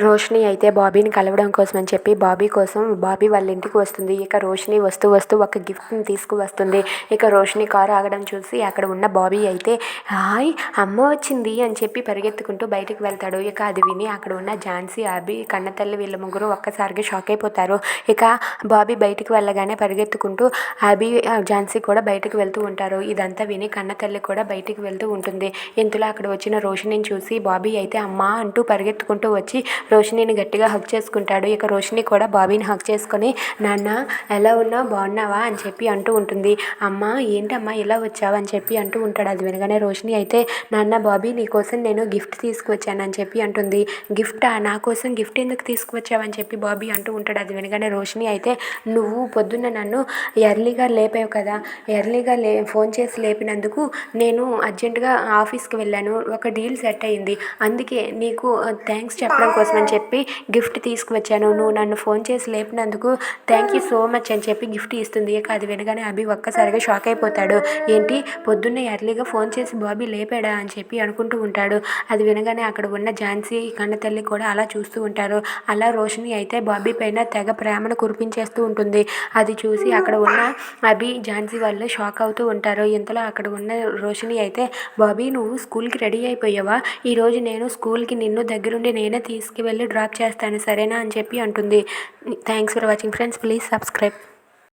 రోషిణి అయితే బాబీని కలవడం కోసం అని చెప్పి బాబీ కోసం బాబీ వాళ్ళ ఇంటికి వస్తుంది. ఇక రోషిని వస్తూ వస్తూ ఒక గిఫ్ట్ని తీసుకువస్తుంది. ఇక రోషిణి కారు ఆగడం చూసి అక్కడ ఉన్న బాబీ అయితే హాయ్ అమ్మ వచ్చింది అని చెప్పి పరిగెత్తుకుంటూ బయటకు వెళ్తాడు. ఇక అది విని అక్కడ ఉన్న ఝాన్సీ అభి కన్నతల్లి వీళ్ళ ముగ్గురు ఒక్కసారిగా షాక్ అయిపోతారు. ఇక బాబీ బయటికి వెళ్ళగానే పరిగెత్తుకుంటూ అభి ఆ, ఝాన్సీ కూడా బయటకు వెళ్తూ ఉంటారు. ఇదంతా విని కన్నతల్లి కూడా బయటికి వెళ్తూ ఉంటుంది. ఇంతలో అక్కడ వచ్చిన రోషిణిని చూసి బాబీ అయితే అమ్మ అంటూ పరిగెత్తుకుంటూ వచ్చి రోషినిని గట్టిగా హక్ చేసుకుంటాడు. ఇక రోషిని కూడా బాబీని హక్ చేసుకొని నాన్న ఎలా ఉన్నావు? బాగున్నావా? అని చెప్పి అంటూ ఉంటుంది. అమ్మ ఏంటమ్మా ఇలా వచ్చావు? అని చెప్పి అంటూ ఉంటాడు. అది వినగానే రోషిని అయితే నాన్న బాబీ నీకోసం నేను గిఫ్ట్ తీసుకువచ్చాను అని చెప్పి అంటుంది. గిఫ్టా? నా కోసం గిఫ్ట్ ఎందుకు తీసుకువచ్చావని చెప్పి బాబీ అంటూ ఉంటాడు. అది వినగానే రోషిని అయితే నువ్వు పొద్దున్న నన్ను ఎర్లీగా లేపావు కదా. ఎర్లీగా లే ఫోన్ చేసి లేపినందుకు నేను అర్జెంటుగా ఆఫీస్కి వెళ్ళాను. ఒక డీల్ సెట్ అయింది. అందుకే నీకు థ్యాంక్స్ చెప్పడం కోసం అని చెప్పి గిఫ్ట్ తీసుకువచ్చాను. నువ్వు నన్ను ఫోన్ చేసి లేపినందుకు థ్యాంక్ యూ సో మచ్ అని చెప్పి గిఫ్ట్ ఇస్తుంది. ఇక అది వినగానే అభి ఒక్కసారిగా షాక్ అయిపోతాడు. ఏంటి? పొద్దున్నే ఎర్లీగా ఫోన్ చేసి బాబీ లేపాడా అని చెప్పి అనుకుంటూ ఉంటాడు. అది వినగానే అక్కడ ఉన్న ఝాన్సీ కన్నతల్లి కూడా అలా చూస్తూ ఉంటారు. అలా రోషిని అయితే బాబీ పైన తెగ ప్రేమను కురిపించేస్తూ ఉంటుంది. అది చూసి అక్కడ ఉన్న అభి ఝాన్సీ వాళ్ళు షాక్ అవుతూ ఉంటారు. ఇంతలో అక్కడ ఉన్న రోషిని అయితే బాబీ నువ్వు స్కూల్కి రెడీ అయిపోయావా? ఈరోజు నేను స్కూల్కి నిన్ను దగ్గరుండి నేనే వెళ్ళి డ్రాప్ చేస్తాను సరేనా అని చెప్పి అంటుంది. Thanks for watching friends please subscribe